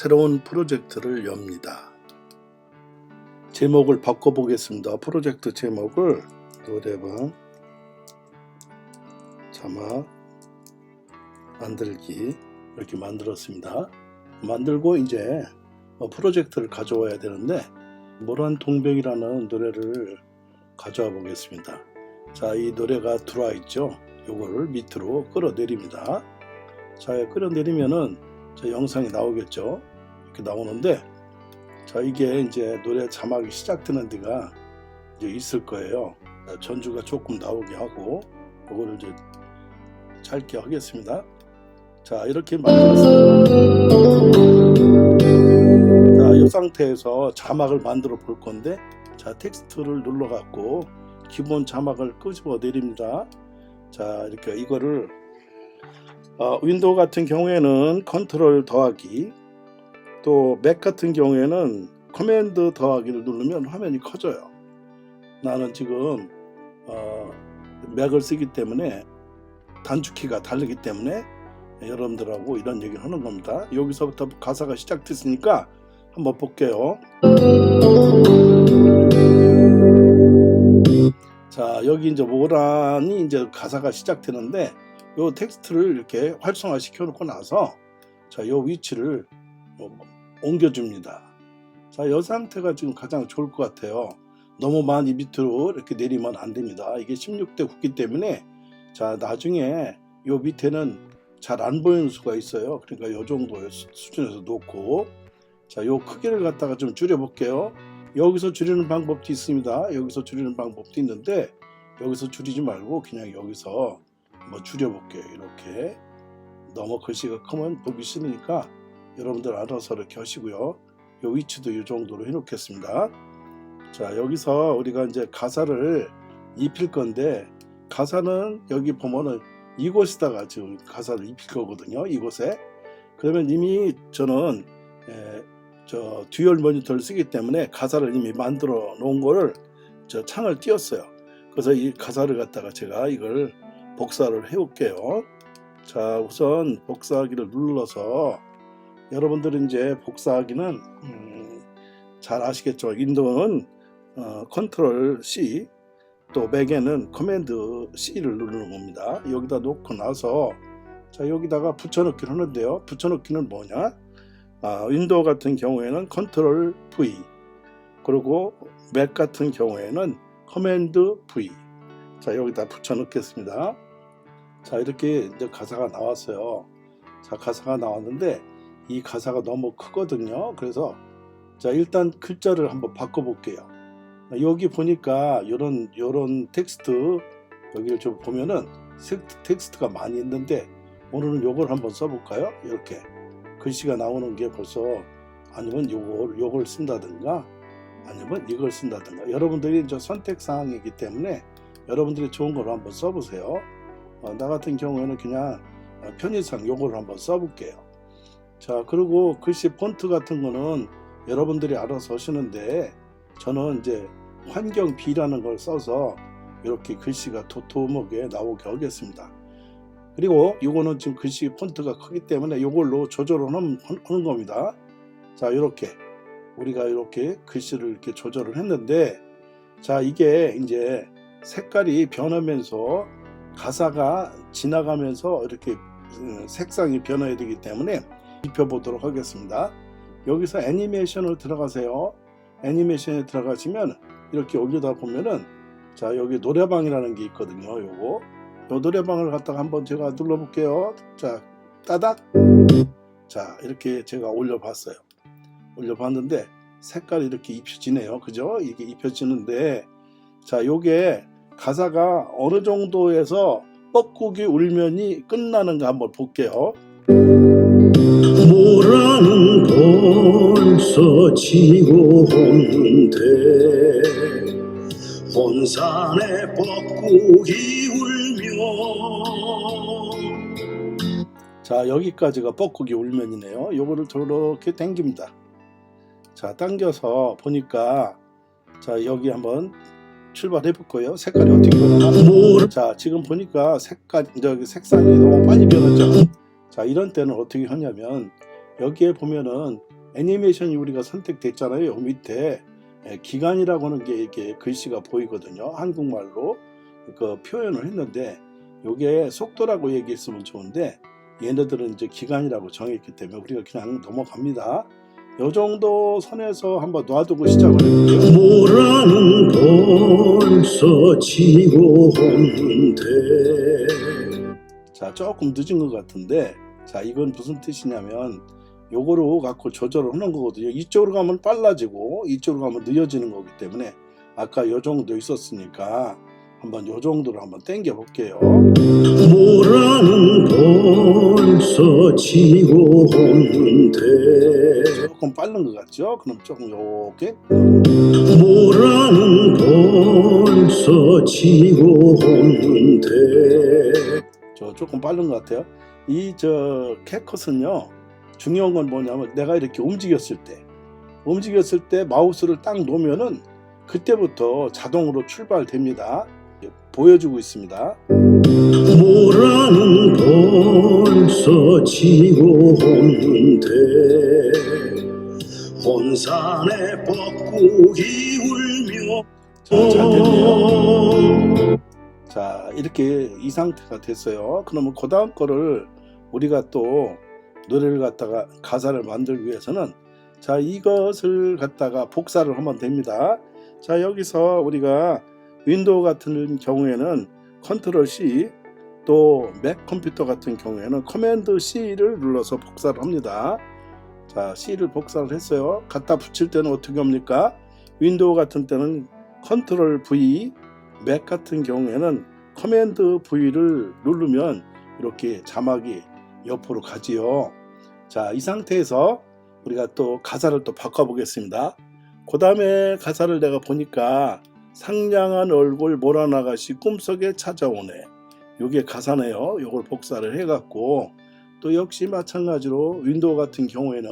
새로운 프로젝트를 엽니다. 제목을 바꿔보겠습니다. 프로젝트 제목을 노래방 자막 만들기 이렇게 만들었습니다. 만들고 이제 어, 프로젝트를 가져와야 되는데 모란 동백이라는 노래를 가져와 보겠습니다. 자, 이 노래가 들어와 있죠. 요거를 밑으로 끌어내립니다. 자, 끌어내리면은 저 영상이 나오겠죠. 이렇게 나오는데 자, 이게 이제 노래 자막이 시작되는 데가 이제 있을 거예요. 전주가 조금 나오게 하고 요거를 이제 짧게 하겠습니다. 자, 이렇게 만들었습니다. 자, 이 상태에서 자막을 만들어 볼 건데 자, 텍스트를 눌러 갖고 기본 자막을 끄집어 내립니다. 자, 이렇게 이거를 어, 윈도우 같은 경우에는 컨트롤 더하기 또 맥 같은 경우에는 커맨드 더하기를 누르면 화면이 커져요. 나는 지금 어, 맥을 쓰기 때문에 단축키가 다르기 때문에 여러분들하고 이런 얘기를 하는 겁니다. 여기서부터 가사가 시작됐으니까 한번 볼게요. 자, 여기 이제 모란이 이제 가사가 시작되는데 요 텍스트를 이렇게 활성화 시켜 놓고 나서 자, 요 위치를 어, 옮겨줍니다. 자, 이 상태가 지금 가장 좋을 것 같아요. 너무 많이 밑으로 이렇게 내리면 안 됩니다. 이게 16대 9기 때문에 자, 나중에 요 밑에는 잘 안 보이는 수가 있어요. 그러니까 요 정도의 수- 수준에서 놓고 자, 요 크기를 갖다가 좀 줄여 볼게요. 여기서 줄이는 방법도 있습니다. 여기서 줄이는 방법도 있는데 여기서 줄이지 말고 그냥 여기서 뭐 줄여 볼게요. 이렇게 너무 글씨가 크면 보기 싫으니까 여러분들 알아서 이렇게 하시고요. 요 위치도 이 정도로 해놓겠습니다. 자 여기서 우리가 이제 가사를 입힐 건데 가사는 여기 보면은 이곳에다가 지금 가사를 입힐 거거든요. 이곳에 그러면 이미 저는 에, 저 듀얼 모니터를 쓰기 때문에 가사를 이미 만들어 놓은 거를 저 창을 띄웠어요. 그래서 이 가사를 갖다가 제가 이걸 복사를 해올게요. 자, 우선 복사하기를 눌러서 여러분들은 이제 복사하기는 음, 잘 아시겠죠. 윈도우는 어, 컨트롤 C 또 맥에는 커맨드 C를 누르는 겁니다. 여기다 놓고 나서 자 여기다가 붙여넣기를 하는데요. 붙여넣기는 뭐냐? 아, 윈도우 같은 경우에는 컨트롤 V 그리고 맥 같은 경우에는 커맨드 V 자 여기다 붙여 넣겠습니다 자 이렇게 이제 가사가 나왔어요 자 가사가 나왔는데 이 가사가 너무 크거든요 그래서 자 일단 글자를 한번 바꿔 볼게요 여기 보니까 요런 요런 텍스트 여기를 좀 보면은 색- 텍스트가 많이 있는데 오늘은 요걸 한번 써볼까요 이렇게 글씨가 나오는 게 벌써 아니면 요걸 요걸 쓴다든가 아니면 이걸 쓴다든가 여러분들이 이제 선택 사항이기 때문에 여러분들이 좋은 걸 한번 써보세요. 어, 나 같은 경우에는 그냥 어, 편의상 요걸 한번 써볼게요. 자 그리고 글씨 폰트 같은 거는 여러분들이 알아서 하시는데 저는 이제 환경 B라는 걸 써서 이렇게 글씨가 도톰하게 나오게 하겠습니다. 그리고 요거는 지금 글씨 폰트가 크기 때문에 요걸로 조절을 하는, 하는 겁니다. 자 이렇게 우리가 이렇게 글씨를 이렇게 조절을 했는데 자 이게 이제 색깔이 변하면서 가사가 지나가면서 이렇게 음, 색상이 변해야 되기 때문에 입혀보도록 하겠습니다. 여기서 애니메이션을 들어가세요. 애니메이션에 들어가시면 이렇게 올려다 보면은 자 여기 노래방이라는 게 있거든요. 요거 요 노래방을 갖다가 한번 제가 눌러볼게요. 자 따닥 자 이렇게 제가 올려봤어요. 올려봤는데 색깔이 이렇게 입혀지네요. 그죠? 이게 입혀지는데 자 요게 가사가 어느 정도에서 뻐꾸기 울면이 끝나는가 한번 볼게요. 모라는 벌써 지고 오는데 혼산에 뻐꾸기 울며 자 여기까지가 뻐꾸기 울면이네요. 요거를 저렇게 당깁니다. 자 당겨서 보니까 자 여기 한번 출발해 볼 거예요. 색깔이 어떻게 변하나? 자 지금 보니까 색깔 저기 색상이 너무 빨리 변했죠. 자 이런 때는 어떻게 하냐면 여기에 보면은 애니메이션이 우리가 선택됐잖아요. 요 밑에 예, 기간이라고 하는 게 이렇게 글씨가 보이거든요. 한국말로 그 표현을 했는데 요게 속도라고 얘기했으면 좋은데 얘네들은 이제 기간이라고 정했기 때문에 우리가 그냥 넘어갑니다. 요 정도 선에서 한번 놔두고 시작을 해볼게요. 모라는 벌써 지고 오는데 자, 조금 늦은 것 같은데, 자, 이건 무슨 뜻이냐면, 요거로 갖고 조절을 하는 거거든요. 이쪽으로 가면 빨라지고, 이쪽으로 가면 늦어지는 거기 때문에, 아까 요 정도 있었으니까, 한번 요 정도로 한번 당겨 볼게요. 모라는 벌써 지고 오는데 조금 빠른 것 같죠? 그럼 조금 요렇게. 모라는 벌써 지고 저 조금 빠른 것 같아요. 이저 캐컷은요 중요한 건 뭐냐면 내가 이렇게 움직였을 때 움직였을 때 마우스를 딱 놓으면은 그때부터 자동으로 출발됩니다. 보여주고 있습니다. 모라는 벌써 지고 오는데 혼산의 벚꽃이 울며 자, 잘 됐네요. 자 이렇게 이 상태가 됐어요. 그러면 그 다음 거를 우리가 또 노래를 갖다가 가사를 만들기 위해서는 자 이것을 갖다가 복사를 하면 됩니다. 자 여기서 우리가 윈도우 같은 경우에는 컨트롤 C 또 맥 컴퓨터 같은 경우에는 커맨드 C를 눌러서 복사를 합니다. 자 C를 복사를 했어요. 갖다 붙일 때는 어떻게 합니까? 윈도우 같은 때는 컨트롤 V 맥 같은 경우에는 커맨드 V를 누르면 이렇게 자막이 옆으로 가지요. 자, 이 상태에서 우리가 또 가사를 또 바꿔보겠습니다. 그 다음에 가사를 내가 보니까 상냥한 얼굴 몰아나가시 꿈속에 찾아오네. 요게 가사네요. 요걸 복사를 해갖고 또 역시 마찬가지로 윈도우 같은 경우에는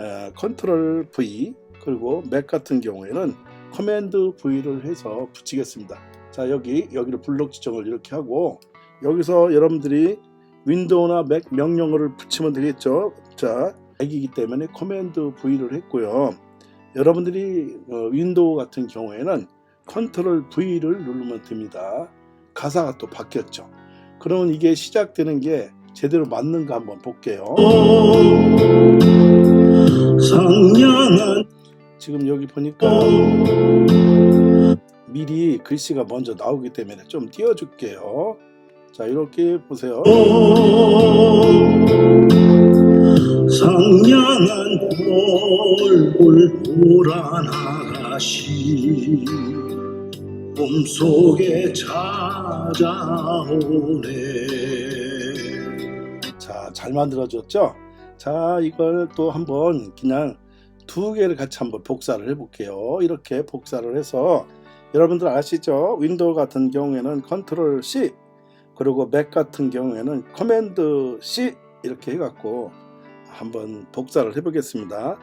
에, 컨트롤 V 그리고 맥 같은 경우에는 커맨드 V를 해서 붙이겠습니다. 자 여기 여기를 블록 지정을 이렇게 하고 여기서 여러분들이 윈도우나 맥 명령어를 붙이면 되겠죠. 자 맥이기 때문에 커맨드 V를 했고요. 여러분들이 어, 윈도우 같은 경우에는 컨트롤 V를 누르면 됩니다. 가사가 또 바뀌었죠. 그러면 이게 시작되는 게 제대로 맞는가 한번 볼게요. 지금 여기 보니까 미리 글씨가 먼저 나오기 때문에 좀 띄워줄게요. 자 이렇게 보세요. 상냥한 얼굴 몰아나가시 꿈속에 찾아오네 자, 잘 만들어졌죠? 자, 이걸 또 한번 그냥 두 개를 같이 한번 복사를 해볼게요. 이렇게 복사를 해서 여러분들 아시죠? 윈도우 같은 경우에는 컨트롤 C 그리고 맥 같은 경우에는 커맨드 C 이렇게 해갖고 한번 복사를 해보겠습니다.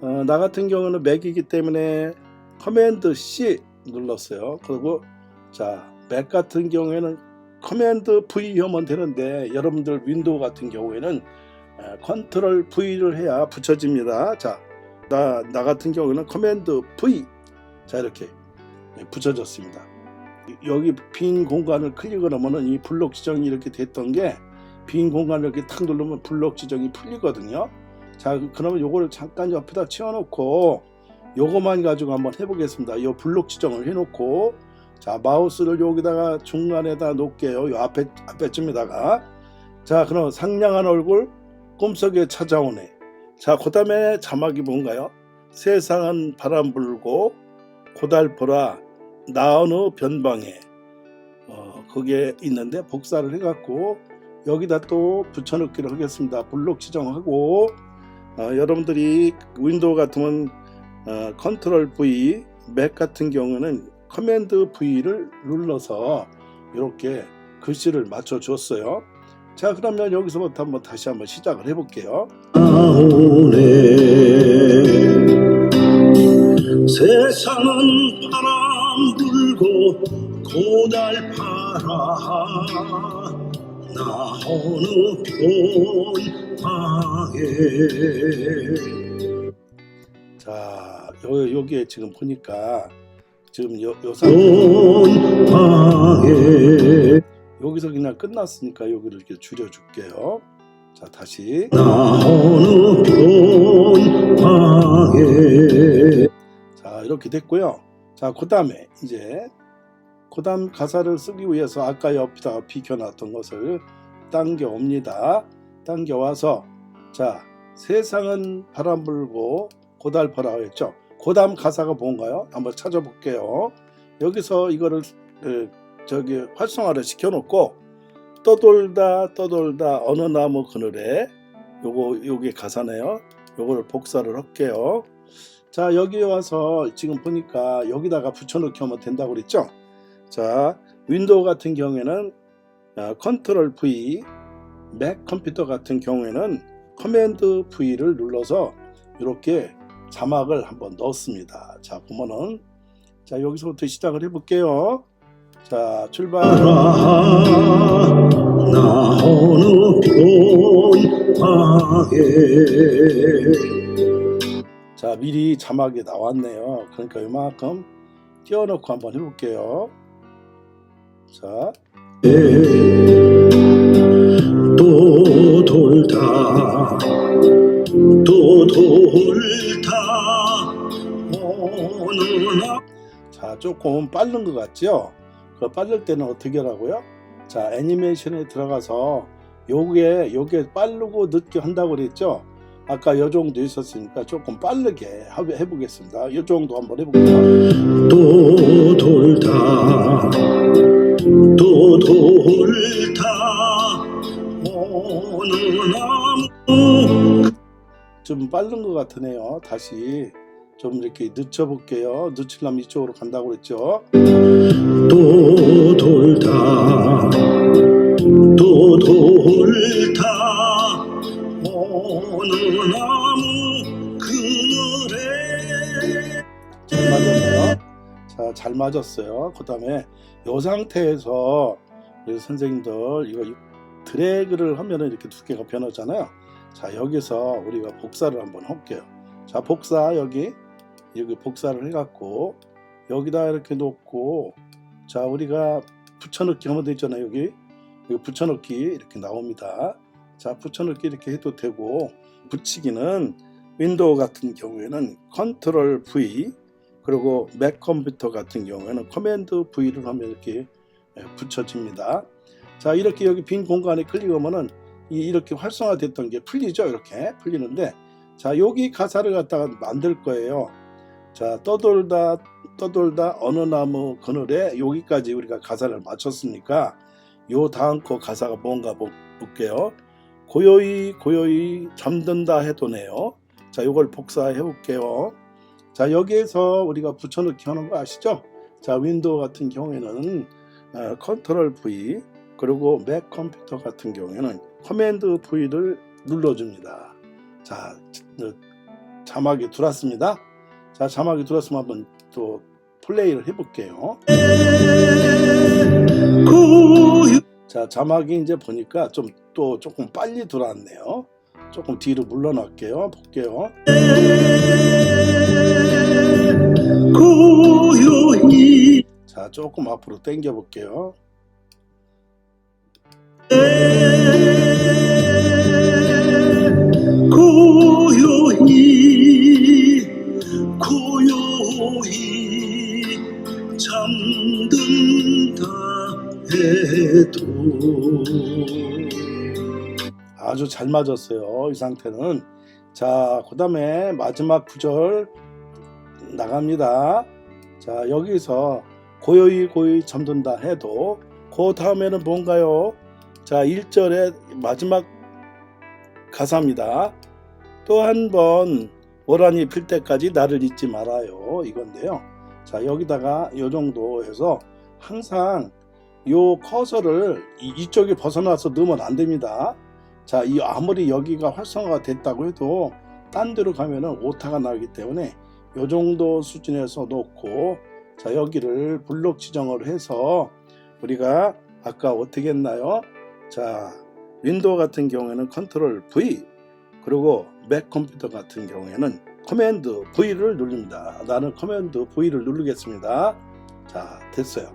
어, 나 같은 경우는 맥이기 때문에 커맨드 C 눌렀어요. 그리고 자, 맥 같은 경우에는 커맨드 V 하면 되는데 여러분들 윈도우 같은 경우에는 에, 컨트롤 V를 해야 붙여집니다. 자, 나, 나 같은 경우는 커맨드 V 자 이렇게 예, 붙여졌습니다. 여기 빈 공간을 클릭을 하면은 이 블록 지정이 이렇게 됐던 게 빈 공간을 이렇게 탁 누르면 블록 지정이 풀리거든요. 자, 그러면 요거를 잠깐 옆에다 치워놓고 요거만 가지고 한번 해보겠습니다. 요 블록 지정을 해놓고 자 마우스를 여기다가 중간에다 놓을게요. 요 앞에 앞에쯤에다가 자 그럼 상냥한 얼굴 꿈속에 찾아오네. 자 그 다음에 자막이 뭔가요? 세상은 바람 불고 고달퍼라 나 어느 변방에 어 그게 있는데 복사를 해갖고 여기다 또 붙여넣기를 하겠습니다. 블록 지정하고 어, 여러분들이 윈도우 같으면 어, 컨트롤 V, 맥 같은 경우는 커맨드 V를 눌러서 이렇게 글씨를 맞춰 줬어요. 자 그러면 여기서부터 한번 다시 한번 시작을 해볼게요. 오네 세상은 바람 불고 고달파라. 나 어느 변방에. 자, 요, 여기에 지금 보니까 지금 요, 요 상, 변방에 여기서 그냥 끝났으니까 여기를 이렇게 줄여줄게요. 자, 다시. 나 자, 이렇게 됐고요. 자, 그 다음에 이제 그 다음 가사를 쓰기 위해서 아까 옆에다가 비켜놨던 것을 당겨옵니다. 당겨와서 자, 세상은 바람 불고 고달퍼라고 했죠. 그 다음 가사가 뭔가요? 한번 찾아볼게요. 여기서 이거를 에, 저기 활성화를 시켜놓고 떠돌다 떠돌다 어느 나무 그늘에 요거 요게 가사네요. 요거를 복사를 할게요. 자 여기 와서 지금 보니까 여기다가 붙여넣기 하면 된다고 그랬죠 자 윈도우 같은 경우에는 아, 컨트롤 V 맥 컴퓨터 같은 경우에는 커맨드 V를 눌러서 이렇게 자막을 한번 넣었습니다 자 보면은 자 여기서부터 시작을 해볼게요 자 출발. 알아 나 어느 변방에. 자 미리 자막이 나왔네요. 그러니까 이만큼 띄워놓고 한번 해볼게요. 자. 또 돌다 또 돌다. 날. 자, 조금 빠른 것 같죠? 그 빠를 때는 어떻게 하라고요? 자, 애니메이션에 들어가서 요게 요게 빠르고 늦게 한다고 그랬죠? 아까 요 정도 있었으니까 조금 빠르게 하- 해보겠습니다. 요 정도 한번 해볼게요. 또 돌다 또 돌다 어느 나무 좀 빠른 것 같으네요. 다시 좀 이렇게 늦춰볼게요. 늦추려면 이쪽으로 간다고 그랬죠? 또 돌다 또 돌다 어느 나무 그늘에 잘 맞았네요. 자, 잘 맞았어요. 그 다음에 이 상태에서 우리 선생님들 이거 드래그를 하면은 이렇게 두께가 변하잖아요. 자, 여기서 우리가 복사를 한번 할게요. 자, 복사 여기 여기 복사를 해갖고 여기다 이렇게 놓고 자, 우리가 붙여넣기 하면 되잖아요. 여기 여기 붙여넣기 이렇게 나옵니다. 자, 붙여넣기 이렇게 해도 되고 붙이기는 윈도우 같은 경우에는 컨트롤 V 그리고 맥 컴퓨터 같은 경우에는 커맨드 V를 하면 이렇게 예, 붙여집니다. 자 이렇게 여기 빈 공간에 클릭하면은 이- 이렇게 활성화됐던 게 풀리죠. 이렇게 풀리는데 자 여기 가사를 갖다가 만들 거예요. 자 떠돌다 떠돌다 어느 나무 그늘에 여기까지 우리가 가사를 맞췄으니까 요 다음 거 가사가 뭔가 보- 볼게요. 고요히 고요히 잠든다 해도네요. 자 요걸 복사해 볼게요. 자 여기에서 우리가 붙여넣기 하는 거 아시죠? 자 윈도우 같은 경우에는 어, 컨트롤 V 그리고 맥 컴퓨터 같은 경우에는 커맨드 V를 눌러줍니다. 자 어, 자막이 들어왔습니다. 자 자막이 들어왔으면 한번 또 플레이를 해볼게요. 자 자막이 이제 보니까 좀 또 조금 빨리 들어왔네요. 조금 뒤로 물러날게요. 볼게요. 자 조금 앞으로 당겨 볼게요. 맞았어요. 이 상태는. 자, 그 다음에 마지막 구절 나갑니다. 자, 여기서 고요히 고요히 잠든다 해도 그 다음에는 뭔가요? 자, 1절의 마지막 가사입니다. 또 한 번 오란이 필 때까지 나를 잊지 말아요. 이건데요. 자, 여기다가 요 정도 해서 항상 요 커서를 이- 이쪽에 벗어나서 넣으면 안 됩니다. 자, 이 아무리 여기가 활성화가 됐다고 해도 딴 데로 가면은 오타가 나기 때문에 요 정도 수준에서 놓고 자, 여기를 블록 지정을 해서 우리가 아까 어떻게 했나요? 자, 윈도우 같은 경우에는 컨트롤 V 그리고 맥 컴퓨터 같은 경우에는 커맨드 V를 누릅니다. 나는 커맨드 V를 누르겠습니다. 자, 됐어요.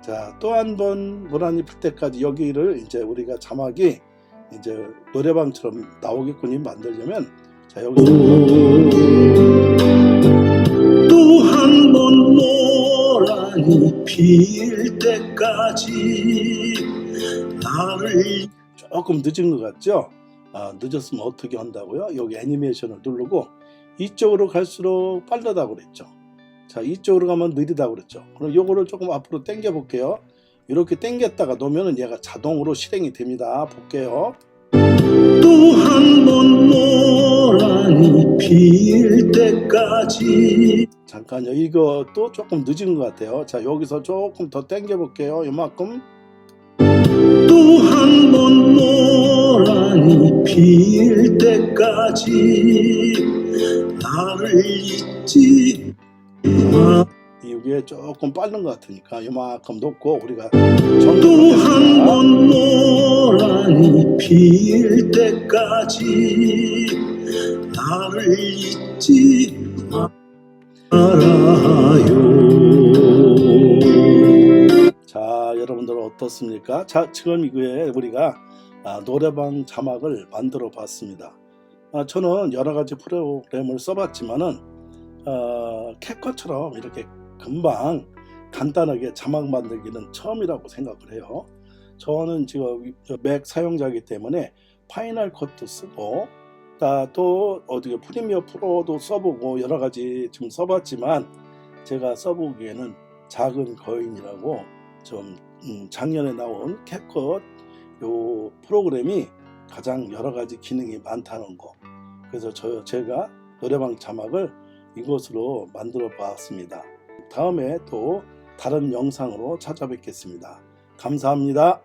자, 또 한번 무난히 풀 때까지 여기를 이제 우리가 자막이 이제 노래방처럼 나오게끔 만들려면 자, 여기서 또한 번 노란이 필 때까지 나를 조금 늦은 것 같죠? 아, 늦었으면 어떻게 한다고요? 여기 애니메이션을 누르고 이쪽으로 갈수록 빠르다고 그랬죠. 자, 이쪽으로 가면 느리다고 그랬죠. 그럼 요거를 조금 앞으로 당겨 볼게요. 이렇게 당겼다가 놓으면 얘가 자동으로 실행이 됩니다. 볼게요. 또 한 번 노란이 필 때까지 잠깐요. 이것도 조금 늦은 것 같아요. 자, 여기서 조금 더 당겨 볼게요. 요만큼. 또 한 번 노란이 필 때까지 나를 잊지 마. 이게 조금 빠른 것 같으니까 요만큼 놓고 우리가 또 한 번 노란이 필 때까지 나를 잊지 말아요. 자, 여러분들 어떻습니까? 자, 지금 이거에 우리가 아, 노래방 자막을 만들어 봤습니다. 아, 저는 여러 가지 프로그램을 써봤지만은 어, 캡컷처럼 이렇게 금방 간단하게 자막 만들기는 처음이라고 생각을 해요. 저는 지금 맥 사용자이기 때문에 파이널 컷도 쓰고 다또 어떻게 프리미어 프로도 써보고 여러 가지 지금 써봤지만 제가 써보기에는 작은 거인이라고 좀 음, 작년에 나온 캡컷 요 프로그램이 가장 여러 가지 기능이 많다는 거. 그래서 저 제가 노래방 자막을 이것으로 만들어 봤습니다. 다음에 또 다른 영상으로 찾아뵙겠습니다. 감사합니다.